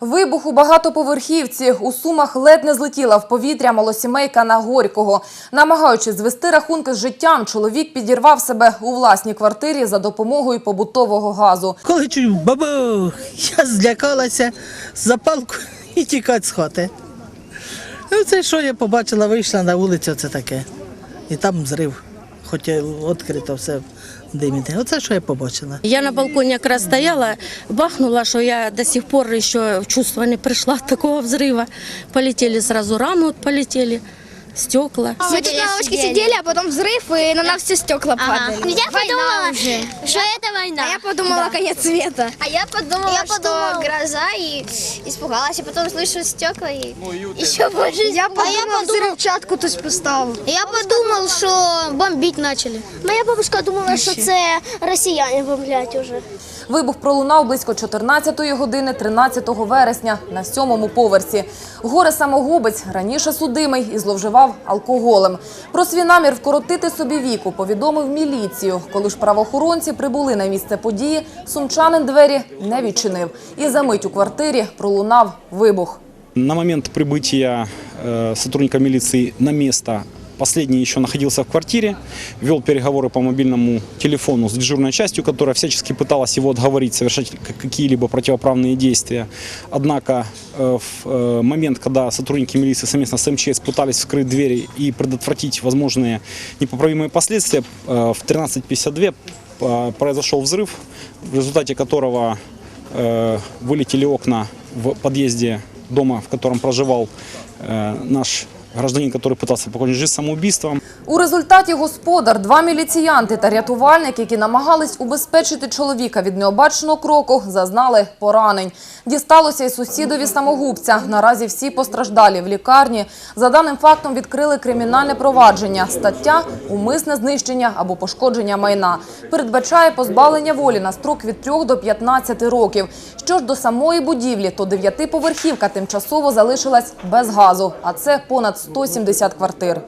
Вибух у багатоповерхівці. У Сумах ледь не злетіла в повітря малосімейка на Горького. Намагаючись звести рахунки з життям, чоловік підірвав себе у власній квартирі за допомогою побутового газу. Коли чую бабух, я злякалася запалку і тікати з хати. Ну, це що я побачила, вийшла на вулицю, це таке. І там зрив, хоча відкрито все диміти. Оце що я побачила. Я на балконе как раз стояла, бахнула, что я до сих пор еще в чувство не пришла от такого взрыва. Полетели сразу рамы, вот полетели, стекла. Мы тут на лавочке сидели, а потом взрыв, и на нас все стекла падали. Я подумала, что это война. А я подумала, конец света. А я подумала, Я что гроза и испугалась, и потом слышу стекла и еще больше. Я подумала, взрывчатку хтось поставив. Я подумал, что бомбить начали. Моя бабушка думала, що це росіяни бомблять уже. Вибух пролунав близько 14-ї години 13 вересня на сьомому поверсі. Горе самогубець раніше судимий і зловживав алкоголем. Про свій намір вкоротити собі віку повідомив міліцію. Коли ж правоохоронці прибули на місце події, сумчанин двері не відчинив. І за мить у квартирі пролунав вибух. На момент прибытия э, сотрудника милиции на место последний еще находился в квартире, вел переговоры по мобильному телефону с дежурной частью, которая всячески пыталась его отговорить совершать какие-либо противоправные действия. Однако э, в э, момент, когда сотрудники милиции совместно с МЧС пытались вскрыть двери и предотвратить возможные непоправимые последствия, в 13.52 э, произошел взрыв, в результате которого вылетели окна в подъезде дома, в котором проживал э, наш гражданин, который пытался покончить жизнь самоубийством. У результаті господар, два міліціянти та рятувальник, які намагались убезпечити чоловіка від необачного кроку, зазнали поранень. Дісталося й сусідові самогубця. Наразі всі постраждалі в лікарні. За даним фактом відкрили кримінальне провадження. Стаття – умисне знищення або пошкодження майна. Передбачає позбавлення волі на строк від 3 до 15 років. Що ж до самої будівлі, то дев'ятиповерхівка тимчасово залишилась без газу, а це понад 170 квартир.